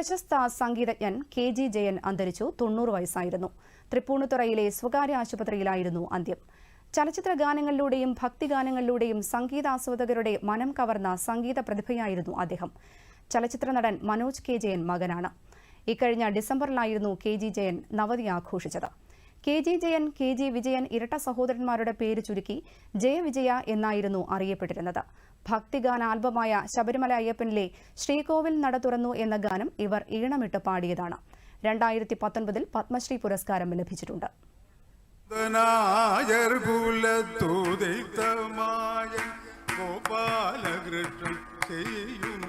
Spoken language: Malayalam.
പ്രശസ്ത സംഗീതജ്ഞൻ കെ ജി ജയൻ അന്തരിച്ചു തൊണ്ണൂറ് വയസ്സായിരുന്നു. തൃപ്പൂണിത്തുറയിലെ സ്വകാര്യ ആശുപത്രിയിലായിരുന്നു അന്ത്യം. ചലച്ചിത്ര ഗാനങ്ങളിലൂടെയും ഭക്തിഗാനങ്ങളിലൂടെയും സംഗീതാസ്വാദകരുടെ മനം കവർന്ന സംഗീത പ്രതിഭയായിരുന്നു അദ്ദേഹം. ചലച്ചിത്ര നടൻ മനോജ് കെ ജയൻ മകനാണ്. ഇക്കഴിഞ്ഞ ഡിസംബറിലായിരുന്നു കെ ജി ജയൻ നവതി ആഘോഷിച്ചത്. K G Jayan K G Vijayan ഇരട്ട സഹോദരന്മാരുടെ പേര് ചുരുക്കി ജയവിജയ എന്നായിരുന്നു അറിയപ്പെട്ടിരുന്നത്. ഭക്തിഗാന ആൽബമായ ശബരിമല അയ്യപ്പനിലെ ശ്രീകോവിൽ നട തുറന്നു എന്ന ഗാനം ഇവർ ഈണമിട്ട് പാടിയതാണ്. രണ്ടായിരത്തി പത്തൊൻപതിൽ പത്മശ്രീ പുരസ്കാരം ലഭിച്ചിട്ടുണ്ട്. ചെയ്യും